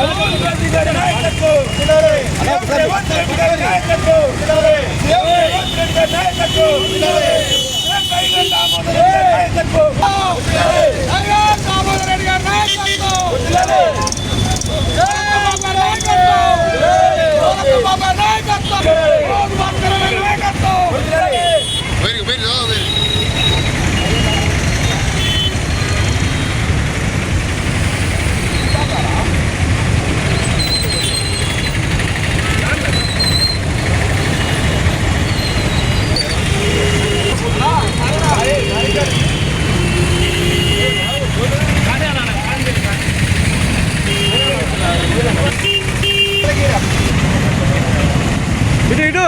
నాయకత్వం సీఎం రేవంత్ రెడ్డి గారి నాయకత్వం సీఎం రేవంత్ రెడ్డి గారి నాయకత్వం సీఎం టైగర్ దామోదర్ రెడ్డి గారి నాయకత్వం టైగర్ దామోదర్ రెడ్డి గారి నాయకత్వం బాబా నాయకత్వం బాబా నాయకత్వం బాబా నాయకత్వం Very, very, oh, very. ఇటు ఇటు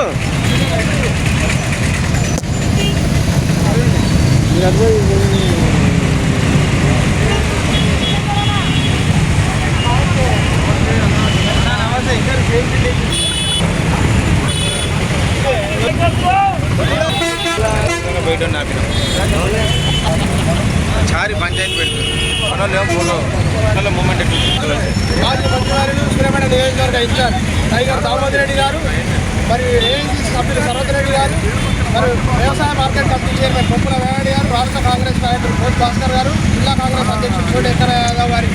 బయట ఆపినాం చారి పంచాయతీ పెడుతుంది మనోళ్ళు ఏమో ఫోటో మనోళ్ళ మూమెంట్ మాజీ మంత్రివర్యులు సూర్యాపేట నియోజకవర్గ ఇన్ఛార్జ్ టైగర్ దామోదర్ రెడ్డి గారు. మరి ఏఐసీ సభ్యులు సరోజ్ రెడ్డి గారు? మరి వ్యవసాయ మార్కెట్ కమిటీ చైర్మన్ పొప్పుల వేణి గారు రాష్ట్ర కాంగ్రెస్ నాయకుడు కోటి భాస్కర్ గారు జిల్లా కాంగ్రెస్ అధ్యక్షుడు చోటి వెంకయ్య యాదవ్ గారి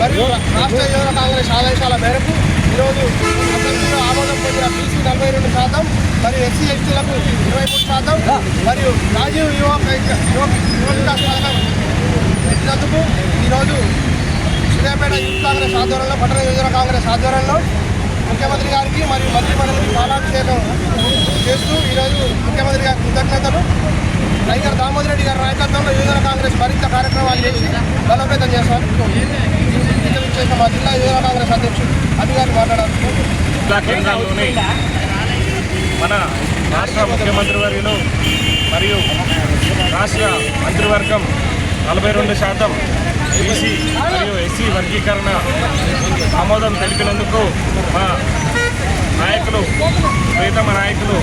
మరియు రాష్ట్ర యువత కాంగ్రెస్ ఆదేశాల మేరకు ఈరోజు అసెంబ్లీలో ఆమోదం పొందిన బీసీ నలభై రెండు శాతం మరియు ఎస్సీ ఎస్టీలకు ఇరవై మూడు శాతం మరియు రాజీవ్ యువ యువ యువ వికాస్ పథకం పెట్టినందుకు ఈరోజు సూర్యాపేట యూత్ కాంగ్రెస్ ఆధ్వర్యంలో పట్టణ యువజన కాంగ్రెస్ ఆధ్వర్యంలో ముఖ్యమంత్రి గారికి మరియు మంత్రి మండలికి పాలాభిషేకం చేస్తూ ఈరోజు ముఖ్యమంత్రి గారి కృతజ్ఞతలు. టైగర్ దామోదర్ రెడ్డి గారి నాయకత్వంలో యువజన కాంగ్రెస్ మరింత కార్యక్రమాలు చేసి బలోపేతం చేస్తామని చేసిన మా జిల్లా యువజన కాంగ్రెస్ అధ్యక్షుడు అధికారి మాట్లాడారు. మన రాష్ట్ర ముఖ్యమంత్రి వర్యులు మరియు రాష్ట్ర మంత్రివర్గం నలభై రెండు శాతం బీసీ మరియు ఎస్సీ వర్గీకరణ ఆమోదం తెలిపినందుకు మా నాయకులు ప్రీతమ నాయకులు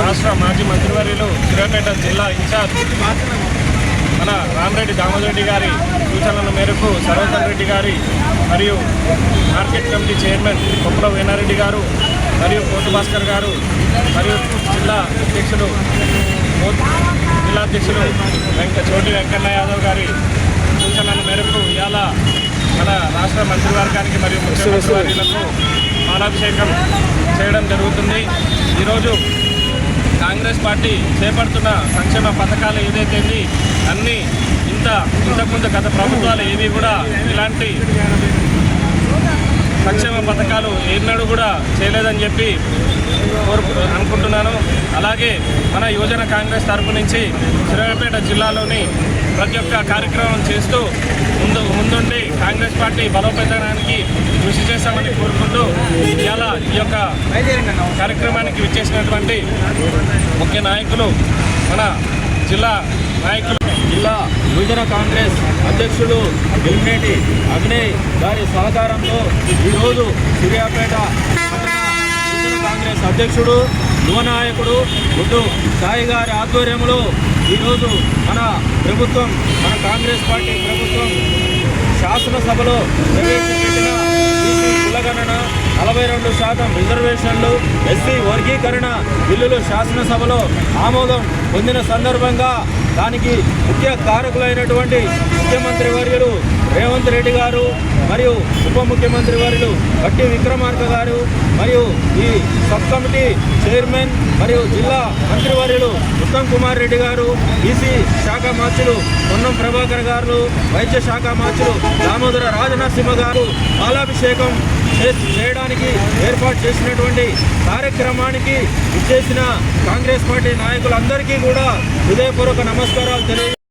రాష్ట్ర మాజీ మంత్రివర్యులు సూర్యాపేట జిల్లా ఇన్ఛార్జ్ మన రామరెడ్డి దామోదరెడ్డి గారి సూచనల మేరకు సరోజన్ రెడ్డి గారి మరియు మార్కెట్ కమిటీ చైర్మన్ కొప్పుల వేనారెడ్డి గారు మరియు కోటు భాస్కర్ గారు మరియు జిల్లా అధ్యక్షుడు జిల్లా అధ్యక్షుడు వెంక చోటి వెంకన్న యాదవ్ గారి సూచనల మేరకు ఇవాళ మన రాష్ట్ర మంత్రివర్గానికి మరియు ముఖ్యమంత్రి వర్యులకు పాలాభిషేకం చేయడం జరుగుతుంది. ఈరోజు కాంగ్రెస్ పార్టీ చేపడుతున్న సంక్షేమ పథకాలు ఏదైతే అన్నీ ఇంత ఇంతకుముందు గత ప్రభుత్వాలు ఏవి కూడా ఇలాంటి సంక్షేమ పథకాలు ఎన్నడూ కూడా చేయలేదని చెప్పి కోరుకు అనుకుంటున్నాను. అలాగే మన యువజన కాంగ్రెస్ తరపు నుంచి సూర్యాపేట జిల్లాలోని ప్రతి ఒక్క కార్యక్రమం చేస్తూ ముందు ముందుండి కాంగ్రెస్ పార్టీ బలోపేతానికి కృషి చేస్తామని కోరుకుంటూ ఇవాళ ఈ యొక్క కార్యక్రమానికి విచ్చేసినటువంటి ముఖ్య నాయకులు మన జిల్లా నాయకులు జిల్లా యువజన కాంగ్రెస్ అధ్యక్షులు ఎలిమినేటి అగ్నేయ్ గారి సహకారంతో ఈరోజు సూర్యాపేట పట్టణ యువజన కాంగ్రెస్ అధ్యక్షుడు యువ నాయకుడు గుడ్డు సాయి గారి ఆధ్వర్యంలో ఈరోజు మన ప్రభుత్వం మన కాంగ్రెస్ పార్టీ ప్రభుత్వం శాసనసభలో ప్రవేశపెట్టిన కులగణన నలభై రెండు శాతం రిజర్వేషన్లు ఎస్సీ వర్గీకరణ బిల్లులు శాసనసభలో ఆమోదం పొందిన సందర్భంగా దానికి ముఖ్య కారకులైనటువంటి ముఖ్యమంత్రి వర్యులు రేవంత్ రెడ్డి గారు మరియు ఉప ముఖ్యమంత్రి వర్యులు బట్టి విక్రమార్క గారు మరియు ఈ సబ్ కమిటీ చైర్మన్ మరియు జిల్లా మంత్రివర్యులు ఉత్తమ్ కుమార్ రెడ్డి గారు ఈసీ శాఖ మార్చులు పొన్నం ప్రభాకర్ గారు వైద్య శాఖ మార్చులు దామోదర రాజనరసింహ గారు పాలాభిషేకం చేయడానికి ఏర్పాటు చేసినటువంటి కార్యక్రమానికి ఇచ్చేసిన కాంగ్రెస్ పార్టీ నాయకులందరికీ కూడా హృదయపూర్వక నమస్కారాలు తెలియ